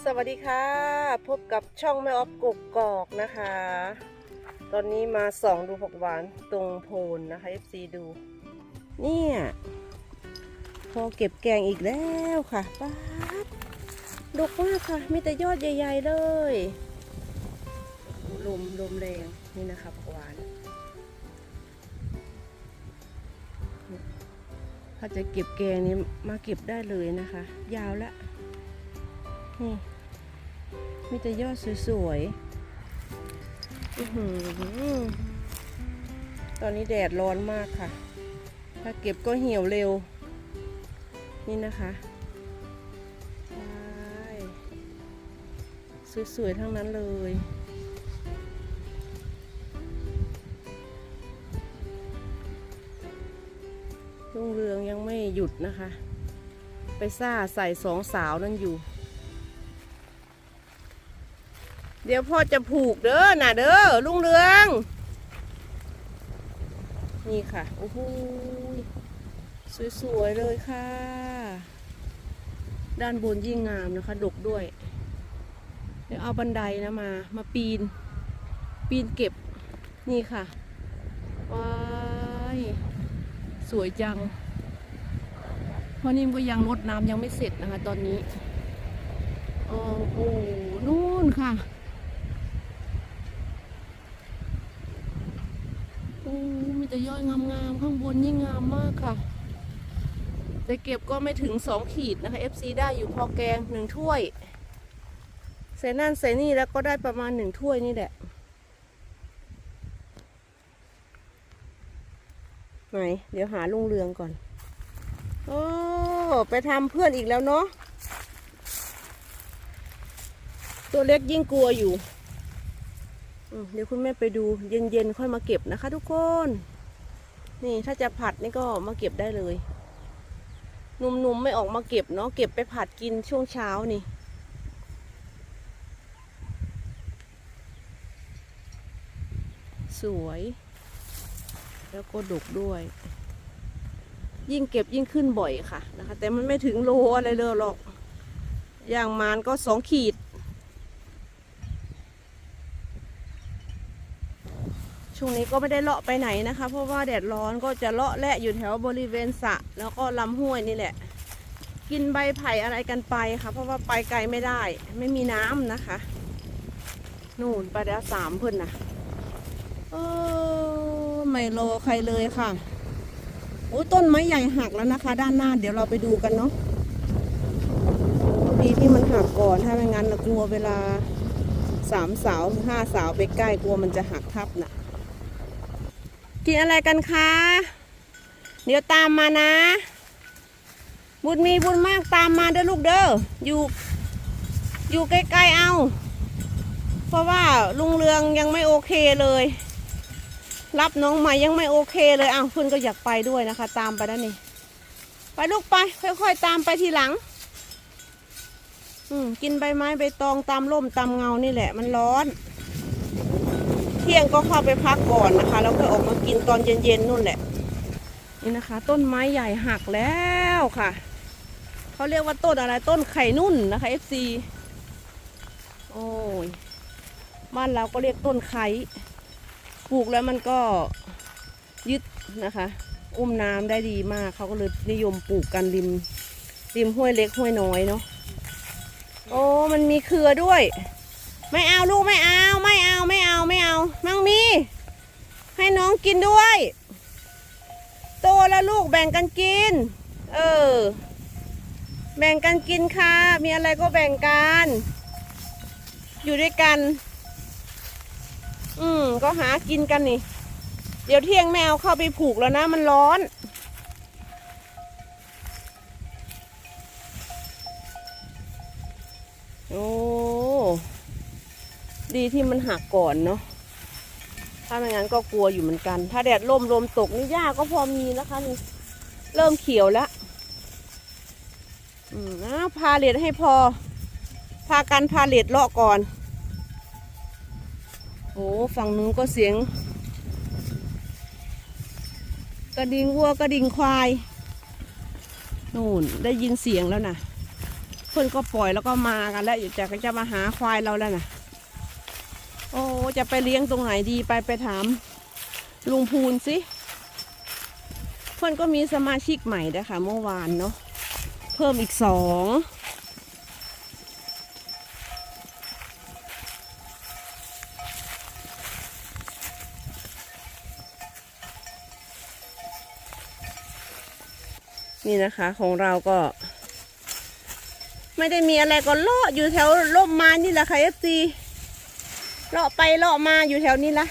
สวัสดีค่ะ พบกับช่องแม่ออฟกกกอกนะคะ ตอนนี้มาส่องดูผักหวานตรงโพนนะคะ FC ดู เนี่ยพอเก็บแกงอีกแล้วค่ะป๊าดดกมากค่ะ มีแต่ยอดใหญ่ ๆ เลยลมลมแรงนี่นะคะผักหวาน ถ้าจะเก็บแกงนี้มาเก็บได้เลยนะคะ ยาวละ นี่มีแต่ยอดสวยๆตอนนี้แดดร้อนมากค่ะ ถ้าเก็บก็เหี่ยวเร็ว นี่นะคะสวยๆทั้งนั้นเลยรุ่งเรืองยังไม่หยุดนะคะ ไปซ่าใส่สองสาวนั่นอยู่ เดี๋ยวพ่อจะผูกเด้อน่ะเด้อลุงเรือง นี่ค่ะโอ้โหสวยๆเลยค่ะ ด้านบนยิ่งงามนะคะดกด้วย เดี๋ยวเอาบันไดนะมา มาปีน ปีนเก็บนี่ค่ะว้ายสวยจังพราะนิ่มก็ยังรดน้ำยังไม่เสร็จนะคะ ตอนนี้โอ้โหนู่นค่ะ อ้มีแต่ยอดงามๆข้างบนยิ่งงามมากค่ะ แต่เก็บก็ไม่ถึงสองขีดนะคะ FC ได้อยู่พอแกงหนึ่งถ้วยใส่นั่นใส่นี่แล้วก็ได้ประมาณหนึ่งถ้วยนี่แหละ ไหน เดี๋ยวหาลุงเรืองก่อน โอ้ ไปทำเพื่อนอีกแล้วเนาะตัวเล็กยิ่งกลัวอยู่ เดี๋ยวคุณแม่ไปดูเย็นๆค่อยมาเก็บนะคะ ทุกคน นี่ถ้าจะผัดนี่ก็มาเก็บได้เลยหนุ่มๆไม่ออกมาเก็บเนาะเก็บไปผัดกินช่วงเช้านี่สวย แล้วก็ดกด้วย ยิ่งเก็บยิ่งขึ้นบ่อยค่ะนะคะ แต่มันไม่ถึงโลอะไรเลยหรอก อย่างมานก็สองขีด ช่วงนี้ก็ไม่ได้เลาะไปไหนนะคะ เพราะว่าแดดร้อนก็จะเลาะและอยู่แถวบริเวณสระแล้วก็ลำห้วยนี่แหละ กินใบไผ่อะไรกันไปค่ะ เพราะว่าไปไกลไม่ได้ ไม่มีน้ำนะคะ นู่นไปแล้วสามเพื่อนนะเออไม่รอใครเลยค่ะโอ้ต้นไม้ใหญ่หักแล้วนะคะ ด้านหน้าเดี๋ยวเราไปดูกันเนาะดีที่มันหักก่อนถ้าไม่งั้นเรากลัวเวลาสามสาวห้าสาวไปใกล้กลัวมันจะหักทับน่ะ กินอะไรกันคะ เดี๋ยวตามมานะ บุญมีบุญมากตามมาเด้อลูกเด้ออยู่ อยู่ใกล้ๆเอา เพราะว่าลุงเรืองยังไม่โอเคเลย รับน้องใหม่ยังไม่โอเคเลยอ้าวเพื่อนก็อยากไปด้วยนะคะ ตามไปแล้วนี่ ไปลูกไป ค่อยๆตามไปทีหลัง อืมกินใบไม้ใบตองตามร่มตามเงานี่แหละ มันร้อน เที่ยงก็เข้าไปพักก่อนนะคะ แล้วก็ออกมากินตอนเย็นๆนู่นแหละ นี่นะคะ ต้นไม้ใหญ่หักแล้วค่ะ เขาเรียกว่าต้นอะไรต้นไข่นุ่นนะคะ FC โอ้ยบ้านเราก็เรียกต้นไข่ปลูกแล้วมันก็ยึดนะคะ อุ้มน้ำได้ดีมากเขาก็เลยนิยมปลูกกันริมริมห้วยเล็กห้วยน้อยเนาะโอ้มันมีเครือด้วย ไม่เอาลูกไม่เอาไม่เอาไม่เอาไม่เอามังมี ให้น้องกินด้วย โตแล้วลูกแบ่งกันกิน เออ แบ่งกันกินค่ะ มีอะไรก็แบ่งกัน อยู่ด้วยกัน อืมก็หากินกันนี่ เดี๋ยวเที่ยงแมวเข้าไปผูกแล้วนะ มันร้อนโอ้ ดีที่มันหักก่อนเนาะถ้าไม่งั้นก็กลัวอยู่เหมือนกัน ถ้าแดดร่มลมตกนี่หญ้าก็พอมีนะคะนี่เริ่มเขียวแล้วอืมอ้าวพาเลดให้พอ พากันพาเลดเลาะก่อนโอ้ฝั่งนู้นก็เสียง กระดิ่งวัวกระดิ่งควายนู่นได้ยินเสียงแล้วนะเพื่อนก็ปล่อยแล้วก็มากันแล้วอยู่จะก็จะมาหาควายเราแล้วนะ จะไปเลี้ยงตรงไหนดีไปไปถามลุงพูนสิ เพื่อนก็มีสมาชิกใหม่นะคะเมื่อวานเนาะเพิ่มอีกสองนี่นะคะของเราก็ ไม่ได้มีอะไรก็เลาะอยู่แถวร่มไม้นี่แหละค่ะเอฟซี เลาะไปเลาะมาอยู่แถวนี้ละ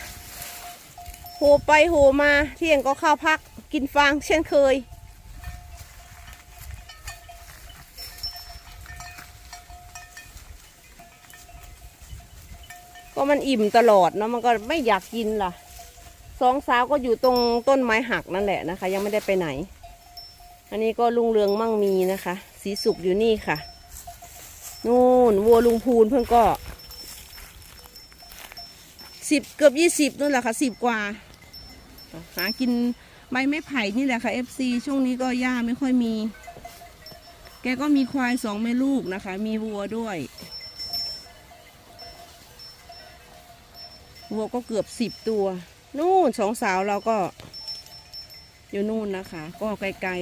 โหไปโหมาเที่ยงก็เข้าพักกินฟางเช่นเคย ก็มันอิ่มตลอดเนาะมันก็ไม่อยากกินล่ะสองสาวก็อยู่ตรงต้นไม้หักนั่นแหละนะคะ ยังไม่ได้ไปไหน อันนี้ก็ลุงเรืองมั่งมีนะคะ สีสุกอยู่นี่ค่ะ นู่นวัวลุงพูนเพิ่งก็ สิบเกือบยี่สิบนู่นแหละค่ะสิบกว่า หากินใบไม้ไผ่นี่แหละค่ะ FC ช่วงนี้ก็หญ้าไม่ค่อยมี แกก็มีควายสองแม่ลูกนะคะ มีวัวด้วยวัวก็เกือบสิบตัว นู่นสองสาวเราก็ อยู่นู่นนะคะ ก็ไกล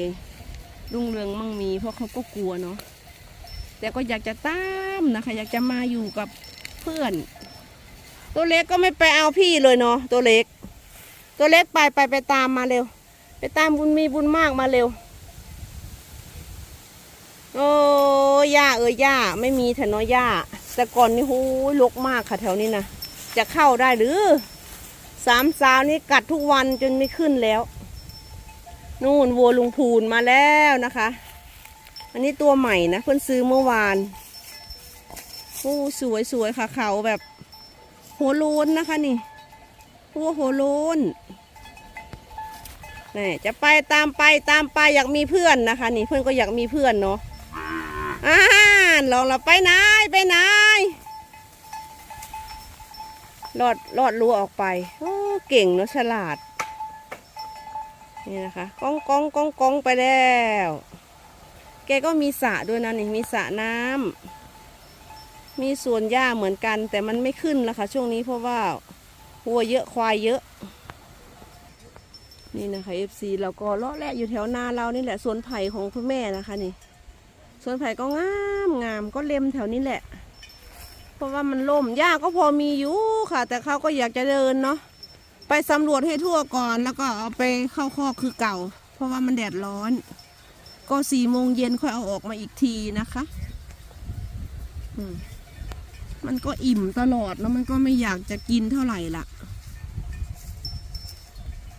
ๆลุงเรืองมั่งมี เพราะเขาก็กลัวเนาะแต่ก็อยากจะตามนะคะ อยากจะมาอยู่กับเพื่อน ตัวเล็กก็ไม่ไปเอาพี่เลยเนาะตัวเล็ก ตัวเล็กไปไปไปตามมาเร็ว ไปตามบุญมีบุญมากมาเร็ว โอ้ย่าเอ้ยย่าไม่มีแถวน้อยย่าแต่ก่อนนี่หูยลกมากค่ะแถวนี้นะจะเข้าได้หรือสามสาวนี่กัดทุกวันจนไม่ขึ้นแล้ว นู่นวัวลุงพูนมาแล้วนะคะ อันนี้ตัวใหม่นะเพิ่นซื้อเมื่อวานโอ้สวยสวยค่ะเขาแบบ หัวโลนนะคะนี่หัวหัวโลนนี่จะไปตามไปตามไปอยากมีเพื่อนนะคะ นี่เพื่อนก็อยากมีเพื่อนเนาะอ่าลองเราไปไหนไปไหนลอดลอดรั้วออกไปโอ้เก่งเนาะฉลาด นี่นะคะก้องก้องก้องก้องไปแล้ว แกก็มีสระด้วยนะนี่มีสระน้ำ มีสวนหญ้าเหมือนกัน แต่มันไม่ขึ้นแล้วค่ะช่วงนี้เพราะว่าวัวเยอะควายเยอะ นี่นะคะ FC เราก็เลาะแหละอยู่แถวนาเรานี่แหละสวนไผ่ของคุณแม่นะคะนี่สวนไผ่ก็งามงามก็เล็มแถวนี้แหละ เพราะว่ามันล่มหญ้าก็พอมีอยู่ค่ะ แต่เขาก็อยากจะเดินเนาะไปสำรวจให้ทั่วก่อนแล้วก็เอาไปเข้าคอกคือเก่า เพราะว่ามันแดดร้อน ก็สี่โมงเย็นค่อยเอาออกมาอีกทีนะคะ อืม มันก็อิ่มตลอดแล้วมันก็ไม่อยากจะกินเท่าไหร่ละ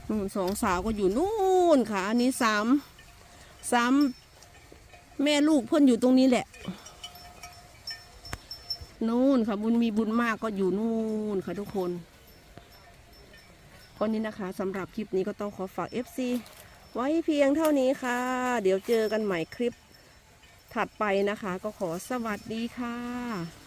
นู่นสองสาวก็อยู่นู่นค่ะ อันนี้สามสามแม่ลูกเพื่อนอยู่ตรงนี้แหละ นู่นค่ะบุญมีบุญมากก็อยู่นู่นค่ะทุกคนวันนี้นะคะสำหรับคลิปนี้ก็ต้องขอฝาก FC ไว้เพียงเท่านี้ค่ะ เดี๋ยวเจอกันใหม่คลิปถัดไปนะคะ ก็ขอสวัสดีค่ะ